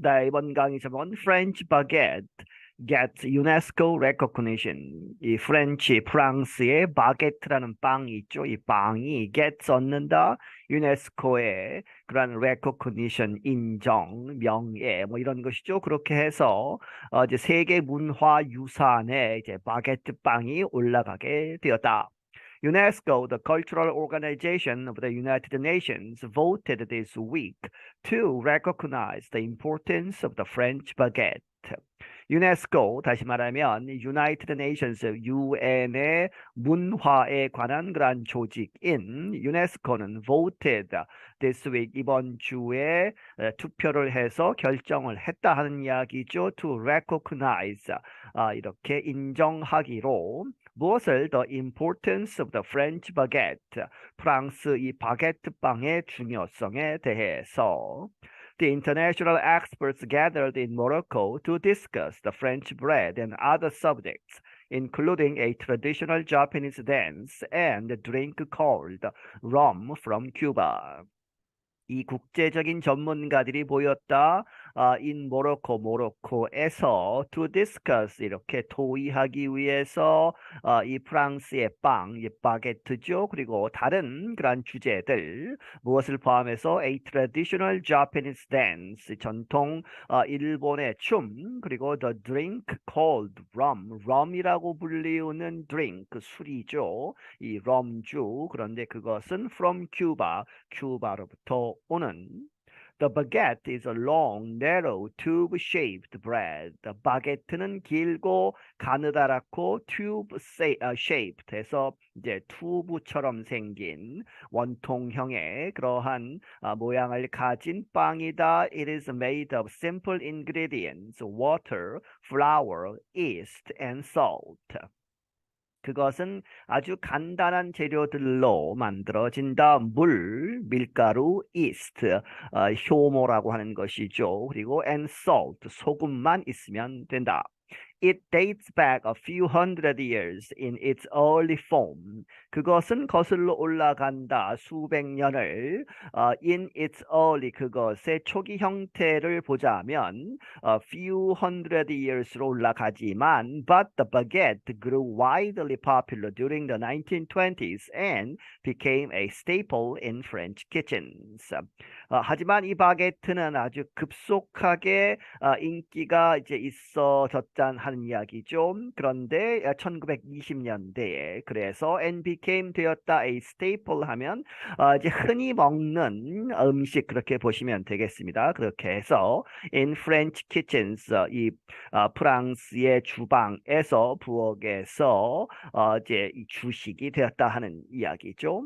네, 이번 강의 제목은 French baguette gets UNESCO recognition. 이 프렌치, 프랑스의 바게트라는 빵이 있죠. 이 빵이 gets 얻는다 유네스코의 그러한 recognition, 인정, 명예 뭐 이런 것이죠. 그렇게 해서 어, 이제 세계 문화 유산에 이제 바게트 빵이 올라가게 되었다. UNESCO, the cultural organization of the United Nations, voted this week to recognize the importance of the French baguette. 유네스코 다시 말하면 United Nations UN의 문화에 관한 그러한 조직인 유네스코는 voted this week 이번 주에 투표를 해서 결정을 했다 하는 이야기죠. to recognize 아, 이렇게 인정하기로 무엇을 the importance of the French baguette 프랑스 이 바게트 빵의 중요성에 대해서 The international experts gathered in Morocco to discuss the French bread and other subjects, including a traditional Japanese dance and a drink called rum from Cuba. 이 국제적인 전문가들이 보였다. 아, in 모로코, 모로코에서 to discuss 이렇게 토의하기 위해서 아, 이 프랑스의 빵, 이 바게트죠. 그리고 다른 그런 주제들 무엇을 포함해서 a traditional Japanese dance 전통 아, 일본의 춤 그리고 the drink called rum, rum이라고 불리우는 drink 술이죠. 이 럼주 그런데 그것은 from Cuba, 큐바로부터 오는 The baguette is a long, narrow, tube-shaped bread. 바게트는 길고 가느다랗고 tube-shaped 해서 이제 튜브처럼 생긴 원통형의 그러한 아, 모양을 가진 빵이다. It is made of simple ingredients, water, flour, yeast, and salt. 그것은 아주 간단한 재료들로 만들어진다. 물, 밀가루, yeast, 어, 효모라고 하는 것이죠. 그리고 and salt, 소금만 있으면 된다. It dates back a few hundred years in its early form. 그것은 거슬러 올라간다 수백 년을 uh, in its early 그것의 초기 형태를 보자면 a few hundred years로 올라가지만 but the baguette grew widely popular during the 1920s and became a staple in French kitchens. 어, 하지만 이 바게트는 아주 급속하게 어, 인기가 이제 있어졌단 하는 이야기죠. 그런데 1920년대에 그래서 and became 되었다 a staple 하면 어, 이제 흔히 먹는 음식 그렇게 보시면 되겠습니다. 그렇게 해서 in French kitchens 이 어, 프랑스의 주방에서 부엌에서 어, 이제 이 주식이 되었다 하는 이야기죠.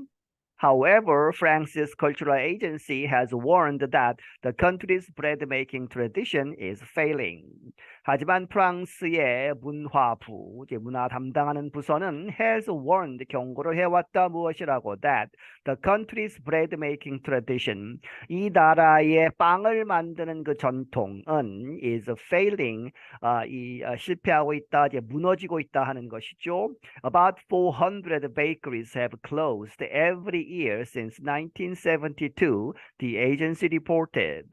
However, France's cultural agency has warned that the country's bread making tradition is failing. 하지만 프랑스의 문화부, 문화 담당하는 부서는 has warned 경고를 해왔다 무엇이라고 that the country's bread making tradition 이 나라의 빵을 만드는 그 전통은 is failing 아, 이 아, 실패하고 있다, 이제 무너지고 있다 하는 것이죠. About 400 bakeries have closed every year since 1972, the agency reported.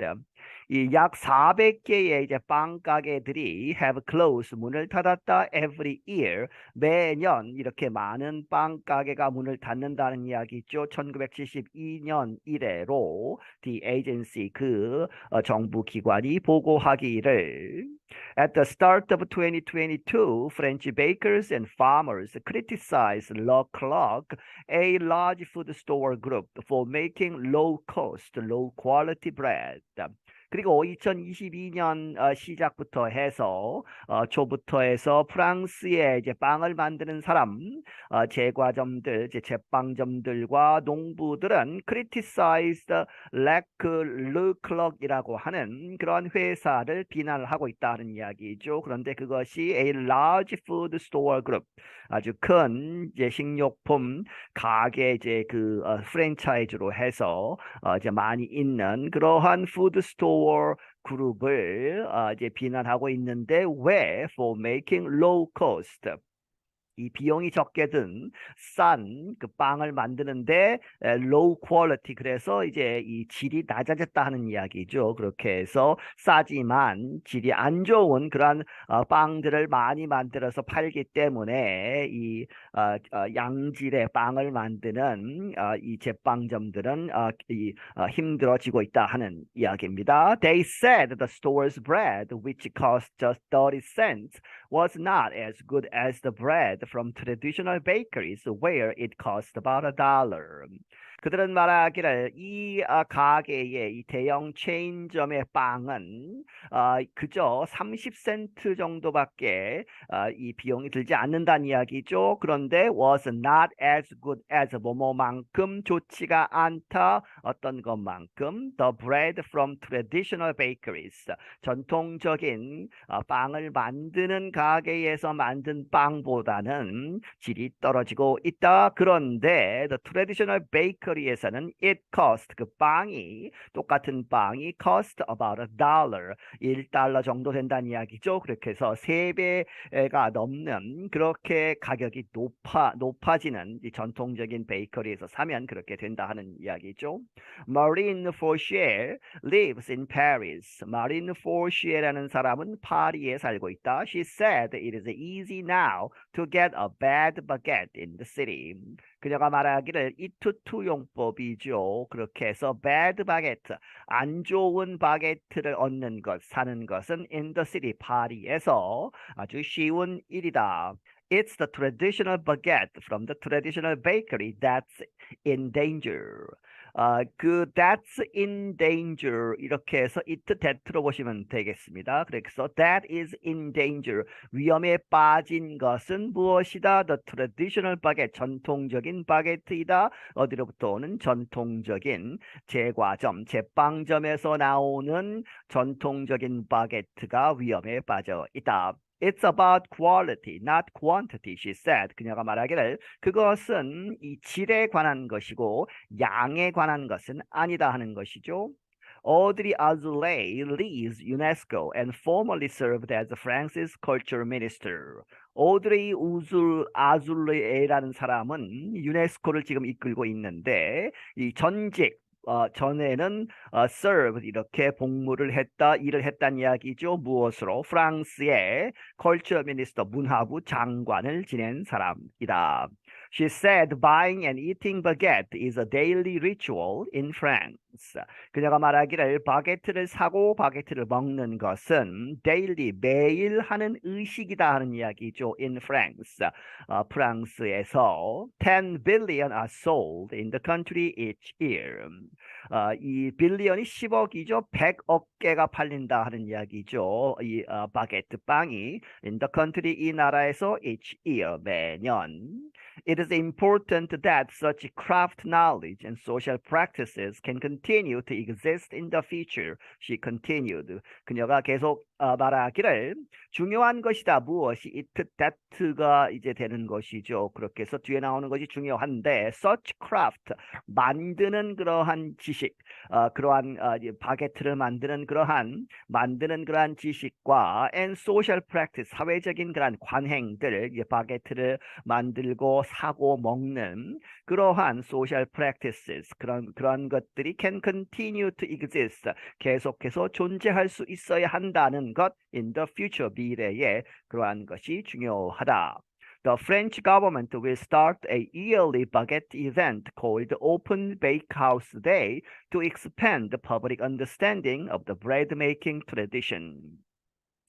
이약 400개의 이제 빵 가게들이 have closed 문을 닫았다 every year 매년 이렇게 많은 빵 가게가 문을 닫는다는 이야기죠. 1972년 이래로 the agency 그 어, 정부 기관이 보고하기를 At the start of 2022, French bakers and farmers criticized Le Clock, a large food store group, for making low-cost, low-quality bread. 그리고 2022년 어, 시작부터 해서 어, 초부터 해서 프랑스에 이제 빵을 만드는 사람 어, 제과점들, 이제 제빵점들과 농부들은 criticized like Leclerc이라고 하는 그런 회사를 비난을 하고 있다는 이야기죠. 그런데 그것이 a large food store group 아주 큰 이제 식료품 가게 이제 그 어, 프랜차이즈로 해서 어, 이제 많이 있는 그러한 푸드 스토어 그룹을 어, 이제 비난하고 있는데 왜 for making low cost 이 비용이 적게 든 싼 그 빵을 만드는데 에, low quality 그래서 이제 이 질이 낮아졌다 하는 이야기죠. 그렇게 해서 싸지만 질이 안 좋은 그러한 어, 빵들을 많이 만들어서 팔기 때문에 이 어, 어, 양질의 빵을 만드는 어, 이 제빵점들은 힘들어지고 있다 하는 이야기입니다. They said the store's bread, which cost just 30 cents, was not as good as the bread from traditional bakeries where it costs about a dollar. 그들은 말하기를 이 아, 가게의 이 대형 체인점의 빵은 아, 그저 30센트 정도밖에 아, 이 비용이 들지 않는다는 이야기죠. 그런데 was not as good as 뭐뭐만큼 좋지가 않다 어떤 것만큼 the bread from traditional bakeries 전통적인 아, 빵을 만드는 가게에서 만든 빵보다는 질이 떨어지고 있다. 그런데 the traditional bakery에서는 it cost 그 빵이 똑같은 빵이 cost about a dollar 1달러 정도 된다는 이야기죠. 그렇게 해서 3배가 넘는 그렇게 가격이 높아 높아지는 이 전통적인 베이커리에서 사면 그렇게 된다 하는 이야기죠. Marine Fourchier lives in Paris. Marine Fourchier라는 사람은 파리에 살고 있다. She said it is easy now to get a bad baguette in the city. 그녀가 말하기를 이투투 용법이죠. 그렇게 해서 bad baguette, 안 좋은 바게트를 얻는 것, 사는 것은 in the city, 파리에서 아주 쉬운 일이다. It's the traditional baguette from the traditional bakery that's in danger. 아, 그 that's in danger 이렇게 해서 it that로 보시면 되겠습니다. 그래서 that is in danger 위험에 빠진 것은 무엇이다? The traditional baguette 전통적인 바게트이다. 어디로부터 오는 전통적인 제과점, 제빵점에서 나오는 전통적인 바게트가 위험에 빠져 있다. It's about quality, not quantity, she said. 그녀가 말하기를 그것은 이 질에 관한 것이고 양에 관한 것은 아니다 하는 것이죠. Audrey Azoulay leads UNESCO and formerly served as France's culture minister. 오드레이 우술 아줄레라는 사람은 유네스코를 지금 이끌고 있는데 이 전직 어, 전에는 어, serve 이렇게 복무를 했다 일을 했다는 이야기죠. 무엇으로 프랑스의 컬처 미니스터 문화부 장관을 지낸 사람이다. She said buying and eating baguette is a daily ritual in France. 그녀가 말하기를 바게트를 사고 바게트를 먹는 것은 daily 매일 하는 의식이다 하는 이야기죠. In France. 어, 프랑스에서 10 billion are sold in the country each year. 어, 이 빌리언이 10억이죠. 100억 개가 팔린다 하는 이야기죠. 이 어, 바게트 빵이 in the country 이 나라에서 each year 매년 It is important that such craft knowledge and social practices can continue to exist in the future. She continued. 그녀가 계속 어, 말하기를 중요한 것이다. 무엇이 it that가 이제 되는 것이죠. 그렇게 해서 뒤에 나오는 것이 중요한데 such craft 만드는 그러한 지식, 어, 그러한 어, 바게트를 만드는 그러한 만드는 그러한 지식과 and social practice 사회적인 그러한 관행들, 이제 바게트를 만들고 사고 먹는 그러한 social practices 그런 그런 것들이 can continue to exist 계속해서 존재할 수 있어야 한다는 것 in the future 미래에 그러한 것이 중요하다. The French government will start a yearly baguette event called Open Bakehouse Day to expand the public understanding of the bread making tradition.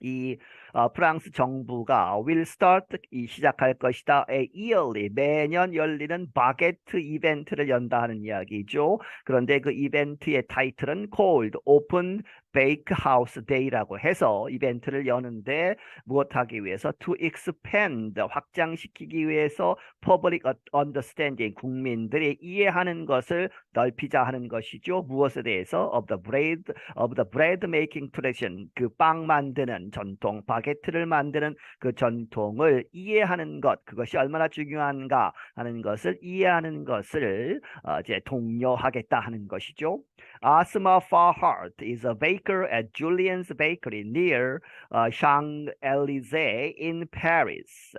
이 어, 프랑스 정부가 will start 이 시작할 것이다. A yearly 매년 열리는 바게트 이벤트를 연다 하는 이야기죠. 그런데 그 이벤트의 타이틀은 called Open Bake House Day라고 해서 이벤트를 여는데 무엇하기 위해서 to expand 확장시키기 위해서 public understanding 국민들이 이해하는 것을 넓히자 하는 것이죠. 무엇에 대해서 of the bread of the bread making tradition 그 빵 만드는 전통 바게트를 만드는 그 전통을 이해하는 것 그것이 얼마나 중요한가 하는 것을 이해하는 것을 어, 이제 독려하겠다 하는 것이죠. Asma Farhart is a baker at Julien's Bakery near uh, Champs-Élysées in Paris.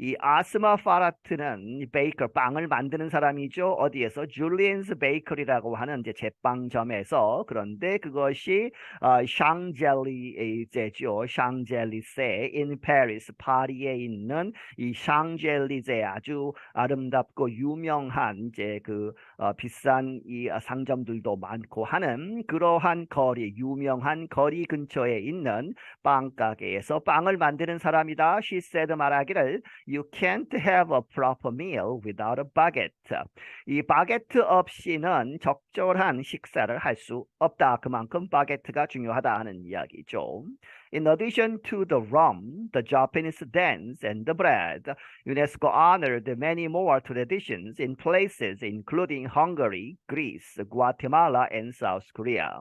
이 아스마 파라트는 베이커 빵을 만드는 사람이죠. 어디에서 줄리엔스 베이커리라고 하는 이제 제빵점에서 그런데 그것이 어, 샹젤리제죠. 샹젤리세 in Paris 파리에 있는 이 샹젤리제 아주 아름답고 유명한 이제 그 어, 비싼 이 상점들도 많고 하는 그러한 거리 유명한 거리 근처에 있는 빵 가게에서 빵을 만드는 사람이다. She said 말하기를 You can't have a proper meal without a baguette. 이 바게트 없이는 적절한 식사를 할 수 없다. 그만큼 바게트가 중요하다 하는 이야기죠. In addition to the rum, the Japanese dance, and the bread, UNESCO honored many more traditions in places including Hungary, Greece, Guatemala, and South Korea.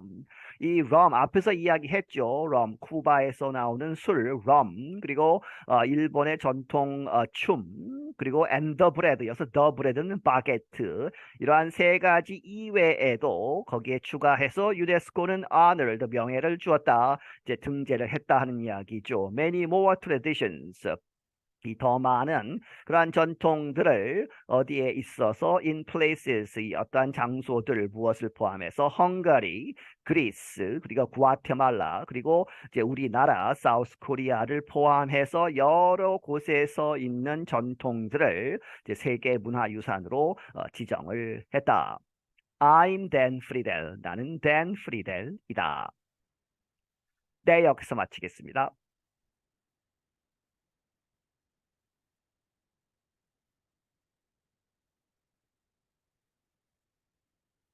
이 럼 앞에서 이야기했죠. 럼 쿠바에서 나오는 술, 럼 그리고 어, 일본의 전통 어, 춤 그리고 앤더 브레드 여기서 더 브레드는 바게트 이러한 세 가지 이외에도 거기에 추가해서 유네스코는 honored 명예를 주었다 이제 등재를 했다 하는 이야기죠. Many more traditions 이 더 많은 그러한 전통들을 어디에 있어서 in places 이 어떠한 장소들 무엇을 포함해서 헝가리, 그리스, 그리고 구아테말라, 그리고 이제 우리나라 사우스 코리아를 포함해서 여러 곳에서 있는 전통들을 이제 세계 문화유산으로 어, 지정을 했다. I'm Dan Friedel. 나는 Dan Friedel이다. 네, 여기서 마치겠습니다.